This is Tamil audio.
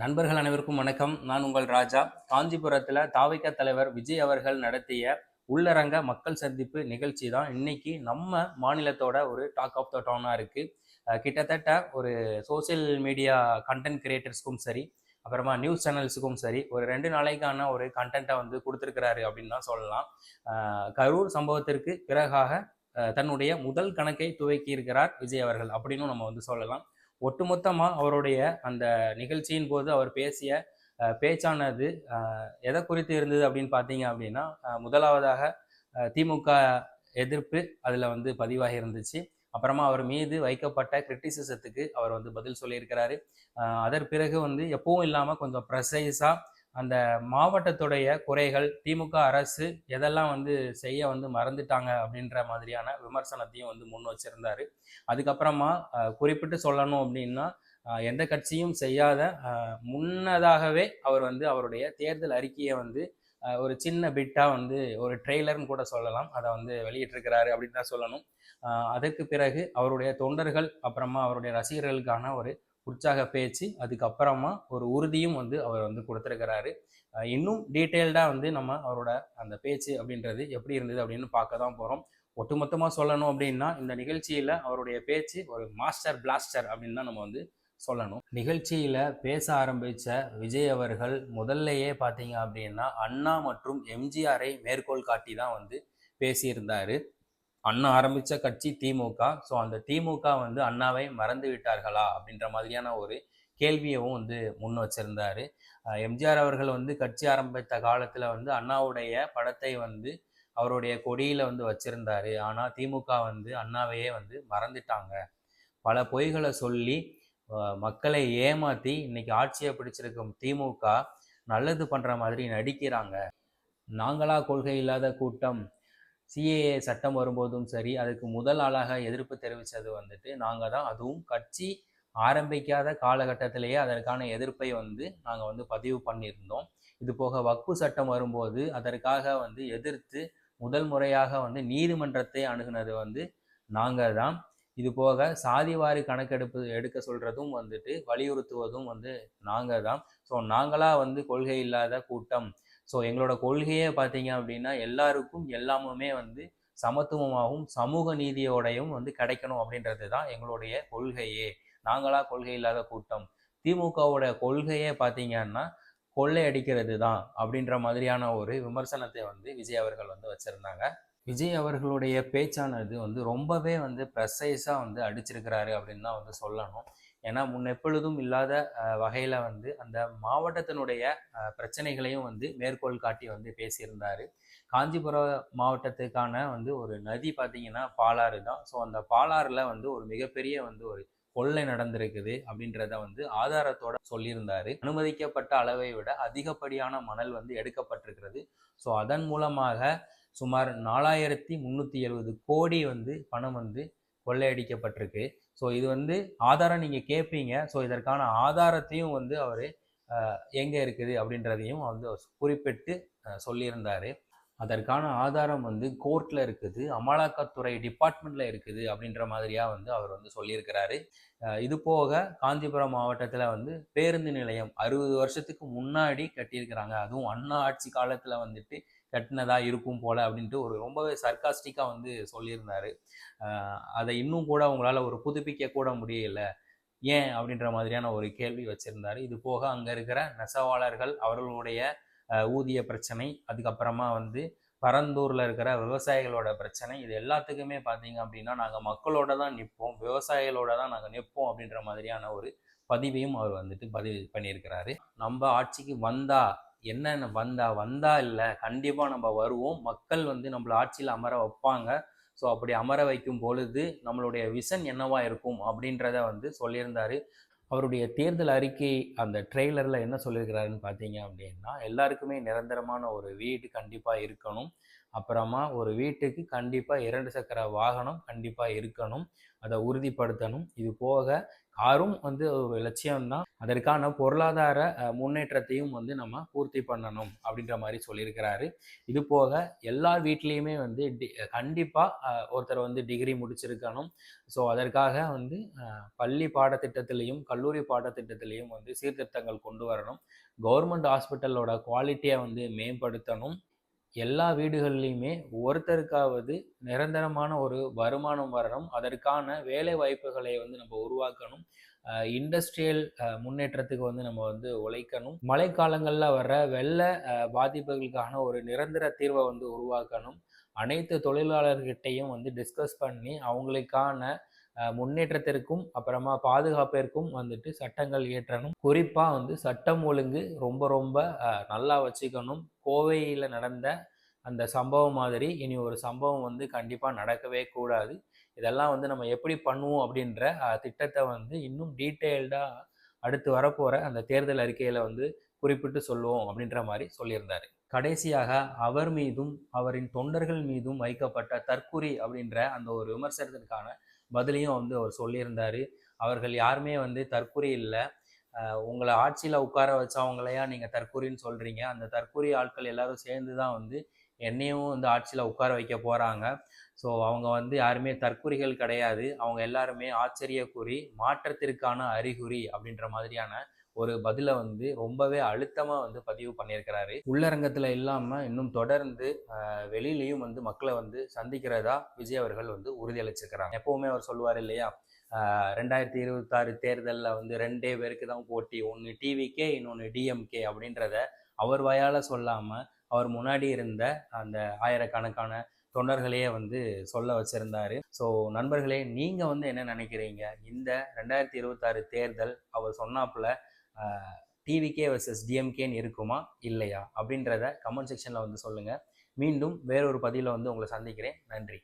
நண்பர்கள் அனைவருக்கும் வணக்கம். நான் உங்கள் ராஜா. காஞ்சிபுரத்தில் தாவிக தலைவர் விஜய் அவர்கள் நடத்திய உள்ளரங்க மக்கள் சந்திப்பு நிகழ்ச்சி தான் இன்னைக்கு நம்ம மாநிலத்தோட ஒரு டாக் ஆஃப் த டவுனாக இருக்குது கிட்டத்தட்ட ஒரு சோஷியல் மீடியா கண்டென்ட் கிரியேட்டர்ஸ்க்கும் சரி அப்புறமா நியூஸ் சேனல்ஸுக்கும் சரி ஒரு ரெண்டு நாளைக்கான ஒரு கண்டென்ட்டை வந்து கொடுத்துருக்கிறாரு அப்படின்னு தான் சொல்லலாம். கரூர் சம்பவத்திற்கு பிறகாக தன்னுடைய முதல் கணக்கை துவக்கி இருக்கிறார் விஜய் அவர்கள் அப்படின்னு நம்ம வந்து சொல்லலாம். ஒட்டுமொத்தமாக அவருடைய அந்த நிகழ்ச்சியின் போது அவர் பேசிய பேச்சானது எதை குறித்து இருந்தது அப்படின்னு பார்த்தீங்க அப்படின்னா முதலாவதாக திமுக எதிர்ப்பு அதில் வந்து பதிவாகி இருந்துச்சு. அப்புறமா அவர் மீது வைக்கப்பட்ட கிரிட்டிசிசத்துக்கு அவர் வந்து பதில் சொல்லியிருக்கிறாரு. அதன் பிறகு வந்து எப்பவும் இல்லாமல் கொஞ்சம் ப்ரெசைஸாக அந்த மாவட்டத்துடைய குறைகள் திமுக அரசு எதெல்லாம் வந்து செய்ய வந்து மறந்துட்டாங்க அப்படின்ற மாதிரியான விமர்சனத்தையும் வந்து முன் வச்சிருந்தாரு. அதுக்கப்புறமா குறிப்பிட்டு சொல்லணும் அப்படின்னா எந்த கட்சியும் செய்யாத முன்னதாகவே அவர் வந்து அவருடைய தேர்தல் அறிக்கையை வந்து ஒரு சின்ன பிட்டாக வந்து ஒரு ட்ரெய்லர்னு கூட சொல்லலாம். அதை வந்து வெளியிட்டிருக்கிறாரு அப்படின்னு தான் சொல்லணும். அதற்கு பிறகு அவருடைய தொண்டர்கள் அப்புறமா அவருடைய ரசிகர்களுக்கான ஒரு உற்சாக பேச்சு அதுக்கப்புறமா ஒரு உறுதியும் வந்து அவர் வந்து கொடுத்துருக்கிறாரு. இன்னும் டீட்டெயில்டாக வந்து நம்ம அவரோட அந்த பேச்சு அப்படின்றது எப்படி இருந்தது அப்படின்னு பார்க்க தான் போகிறோம் ஒட்டுமொத்தமாக சொல்லணும் அப்படின்னா இந்த நிகழ்ச்சியில் அவருடைய பேச்சு ஒரு மாஸ்டர் பிளாஸ்டர் அப்படின்னு தான் நம்ம வந்து சொல்லணும். நிகழ்ச்சியில் பேச ஆரம்பித்த விஜய் அவர்கள் முதல்லையே பார்த்தீங்க அப்படின்னா அண்ணா மற்றும் எம்ஜிஆரை மேற்கோள் காட்டி தான் வந்து பேசியிருந்தார். அண்ணா ஆரம்பித்த கட்சி திமுக. ஸோ அந்த திமுக வந்து அண்ணாவை மறந்து விட்டார்களா அப்படின்ற மாதிரியான ஒரு கேள்வியவும் வந்து முன் வச்சிருந்தாரு. எம்ஜிஆர் அவர்கள் வந்து கட்சி ஆரம்பித்த காலத்தில் வந்து அண்ணாவுடைய படத்தை வந்து அவருடைய கொடியில் வந்து வச்சிருந்தாரு. ஆனால் திமுக வந்து அண்ணாவையே வந்து மறந்துட்டாங்க. பல பொய்களை சொல்லி மக்களை ஏமாத்தி இன்னைக்கு ஆட்சியை பிடிச்சிருக்கும் திமுக நல்லது பண்ணுற மாதிரி நடிக்கிறாங்க. நாங்களா கொள்கை இல்லாத கூட்டம் சிஏஏ சட்டம் வரும்போதும் சரி அதுக்கு முதல் ஆளாக எதிர்ப்பு தெரிவித்தது வந்துட்டு நாங்கள் தான் அதுவும் கட்சி ஆரம்பிக்காத காலகட்டத்திலேயே அதற்கான எதிர்ப்பை வந்து நாங்கள் வந்து பதிவு பண்ணியிருந்தோம். இது போக வக்பு சட்டம் வரும்போது அதற்காக வந்து எதிர்த்து முதல் முறையாக வந்து நீதிமன்றத்தை அணுகுனது வந்து நாங்கள் தான். இது போக சாதிவாரி கணக்கெடுப்பு எடுக்க சொல்றதும் வந்துட்டு வலியுறுத்துவதும் வந்து நாங்கள் தான். ஸோ நாங்களாக வந்து கொள்கை இல்லாத கூட்டம் ஸோ எங்களோட கொள்கையே பார்த்தீங்க அப்படின்னா எல்லாருக்கும் எல்லாமுமே வந்து சமத்துவமாகவும் சமூக நீதியோடையும் வந்து கிடைக்கணும் அப்படின்றது தான் எங்களுடைய கொள்கையே. நாங்களா கொள்கை இல்லாத கூட்டம். திமுகவோட கொள்கையே பார்த்தீங்கன்னா கொள்ளை அடிக்கிறது தான் அப்படின்ற மாதிரியான ஒரு விமர்சனத்தை வந்து விஜய் அவர்கள் வந்து வச்சுருந்தாங்க. விஜய் அவர்களுடைய பேச்சானது வந்து ரொம்பவே வந்து ப்ரெசைஸாக வந்து அடிச்சிருக்கிறாரு அப்படின்னு தான் வந்து சொல்லணும். ஏன்னா முன்னெப்பொழுதும் இல்லாத வகையில் வந்து அந்த மாவட்டத்தினுடைய பிரச்சனைகளையும் வந்து மேற்கோள் காட்டி வந்து பேசியிருந்தார். காஞ்சிபுரம் மாவட்டத்துக்கான வந்து ஒரு நதி பார்த்திங்கன்னா பாலாறு தான். ஸோ அந்த பாலாறில் வந்து ஒரு மிகப்பெரிய வந்து ஒரு கொள்ளை நடந்திருக்குது அப்படின்றத வந்து ஆதாரத்தோட சொல்லியிருந்தாரு. அனுமதிக்கப்பட்ட அளவை விட அதிகப்படியான மணல் வந்து எடுக்கப்பட்டிருக்கிறது. ஸோ அதன் மூலமாக சுமார் நாலாயிரத்தி முந்நூற்றி எழுபது கோடி வந்து பணம் வந்து கொள்ளையடிக்கப்பட்டிருக்கு. ஸோ இது வந்து ஆதாரம் நீங்கள் கேட்பீங்க ஸோ இதற்கான ஆதாரத்தையும் வந்து அவர் எங்கே இருக்குது அப்படின்றதையும் வந்து குறிப்பிட்டு சொல்லியிருந்தார். அதற்கான ஆதாரம் வந்து கோர்ட்டில் இருக்குது. அமலாக்கத்துறை டிபார்ட்மெண்ட்டில் இருக்குது அப்படின்ற மாதிரியாக வந்து அவர் வந்து சொல்லியிருக்கிறாரு. இது போக காஞ்சிபுரம் மாவட்டத்தில் வந்து பேருந்து நிலையம் அறுபது வருஷத்துக்கு முன்னாடி கட்டியிருக்கிறாங்க. அதுவும் அண்ணா ஆட்சி காலத்தில் வந்துட்டு கட்டினதாக இருக்கும் போல அப்படின்ட்டு ஒரு ரொம்பவே சர்க்காஸ்டிக்காக வந்து சொல்லியிருந்தார். அதை இன்னும் கூட அவங்களால ஒரு புதுப்பிக்க கூட முடியல. ஏன் அப்படின்ற மாதிரியான ஒரு கேள்வி வச்சுருந்தார். இது போக அங்கே இருக்கிற நெசவாளர்கள் அவர்களுடைய ஊதிய பிரச்சனை அதுக்கப்புறமா வந்து பரந்தூரில் இருக்கிற விவசாயிகளோட பிரச்சனை இது எல்லாத்துக்குமே பார்த்தீங்க அப்படின்னா நாங்கள் மக்களோட தான் நிற்போம் விவசாயிகளோட தான் நாங்கள் நிற்போம் அப்படின்ற மாதிரியான ஒரு பதிவையும் அவர் வந்துட்டு பதிவு பண்ணியிருக்கிறாரு. நம்ம ஆட்சிக்கு வந்தா என்னென்ன வந்தா வந்தா இல்லை கண்டிப்பாக நம்ம வருவோம். மக்கள் வந்து நம்மள ஆட்சியில் அமர வைப்பாங்க. ஸோ அப்படி அமர வைக்கும் பொழுது நம்மளுடைய விஷன் என்னவா இருக்கும் அப்படின்றத வந்து சொல்லியிருந்தார். அவருடைய தேர்தல் அறிக்கை அந்த ட்ரெய்லரில் என்ன சொல்லியிருக்கிறாருன்னு பார்த்தீங்க அப்படின்னா எல்லாருக்குமே நிரந்தரமான ஒரு வீடு கண்டிப்பாக இருக்கணும். அப்புறமா ஒரு வீட்டுக்கு கண்டிப்பாக இரண்டு சக்கர வாகனம் கண்டிப்பாக இருக்கணும். அதை உறுதிப்படுத்தணும். இது போக காரும் வந்து ஒரு லட்சியம்தான். அதற்கான பொருளாதார முன்னேற்றத்தையும் வந்து நம்ம பூர்த்தி பண்ணணும் அப்படின்ற மாதிரி சொல்லியிருக்கிறாரு. இது போக எல்லா வீட்லேயுமே வந்து டி கண்டிப்பாக ஒருத்தர் வந்து டிகிரி முடிச்சிருக்கணும். ஸோ அதற்காக வந்து பள்ளி பாடத்திட்டத்திலையும் கல்லூரி பாடத்திட்டத்திலையும் வந்து சீர்திருத்தங்கள் கொண்டு வரணும். கவர்மெண்ட் ஹாஸ்பிட்டலோட குவாலிட்டியை வந்து மேம்படுத்தணும். எல்லா வீடுகள்லையுமே ஒருத்தருக்காவது நிரந்தரமான ஒரு வருமானம் வரணும். அதற்கான வேலை வாய்ப்புகளை வந்து நம்ம உருவாக்கணும். இண்டஸ்ட்ரியல் முன்னேற்றத்துக்கு வந்து நம்ம வந்து உழைக்கணும். மழைக்காலங்களில் வர்ற வெள்ள பாதிப்புகளுக்கான ஒரு நிரந்தர தீர்வை வந்து உருவாக்கணும். அனைத்து தொழிலாளர்கிட்டையும் வந்து டிஸ்கஸ் பண்ணி அவங்களுக்கான முன்னேற்றத்திற்கும் அப்புறமா பாதுகாப்பிற்கும் வந்துட்டு சட்டங்கள் இயற்றணும். குறிப்பாக வந்து சட்டம் ஒழுங்கு ரொம்ப ரொம்ப நல்லா வச்சுக்கணும். கோவையில் நடந்த அந்த சம்பவம் மாதிரி இனி ஒரு சம்பவம் வந்து கண்டிப்பாக நடக்கவே கூடாது. இதெல்லாம் வந்து நம்ம எப்படி பண்ணுவோம் அப்படின்ற திட்டத்தை வந்து இன்னும் டீட்டெயில்டாக அடுத்து வரப்போகிற அந்த தேர்தல் அறிக்கையில் வந்து குறிப்பிட்டு சொல்லுவோம் அப்படின்ற மாதிரி சொல்லியிருந்தார். கடைசியாக அவர் மீதும் அவரின் தொண்டர்கள் மீதும் வைக்கப்பட்ட தற்குறி அப்படின்ற அந்த ஒரு விமர்சனத்திற்கான பதிலையும் வந்து அவர் சொல்லியிருந்தார். அவர்கள் யாருமே வந்து தற்கொலை இல்லை. உங்களை ஆட்சியில் உட்கார வச்சவங்களையா நீங்கள் தற்கொலைன்னு சொல்கிறீங்க அந்த தற்கொலை ஆட்கள் எல்லாரும் சேர்ந்து தான் வந்து என்னையும் வந்து ஆட்சியில் உட்கார வைக்க போகிறாங்க ஸோ அவங்க வந்து யாருமே தற்குறிகள் கிடையாது. அவங்க எல்லாருமே ஆச்சரியக்குறி மாற்றத்திற்கான அறிகுறி அப்படின்ற மாதிரியான ஒரு பதிலை வந்து ரொம்பவே அழுத்தமாக வந்து பதிவு பண்ணியிருக்கிறாரு. உள்ளரங்கத்தில் இல்லாமல் இன்னும் தொடர்ந்து வெளியிலையும் வந்து மக்களை வந்து சந்திக்கிறதா விஜய் அவர்கள் வந்து உறுதியளிச்சிருக்கிறாங்க. எப்பவுமே அவர் சொல்லுவார் இல்லையா? ஆஹ், ரெண்டாயிரத்தி இருபத்தாறு தேர்தலில் வந்து ரெண்டே பேருக்கு தான் போட்டி ஒன்று டிவிகே இன்னொன்று டிஎம்கே அப்படின்றத அவர் வாயால் சொல்லாமல் அவர் முன்னாடி இருந்த அந்த ஆயிரக்கணக்கான தொண்டர்களையே வந்து சொல்ல வச்சிருந்தாரு. ஸோ நண்பர்களே நீங்கள் வந்து என்ன நினைக்கிறீங்க? இந்த ரெண்டாயிரத்தி இருபத்தாறு தேர்தல் அவர் சொன்னாப்புல டிவிகே வர்சஸ் டிஎம்கேன்னு இருக்குமா? இல்லையா? அப்படின்றத கமெண்ட் செக்ஷனில் வந்து சொல்லுங்கள் மீண்டும் வேறொரு பதிவில் வந்து உங்களை சந்திக்கிறேன். நன்றி.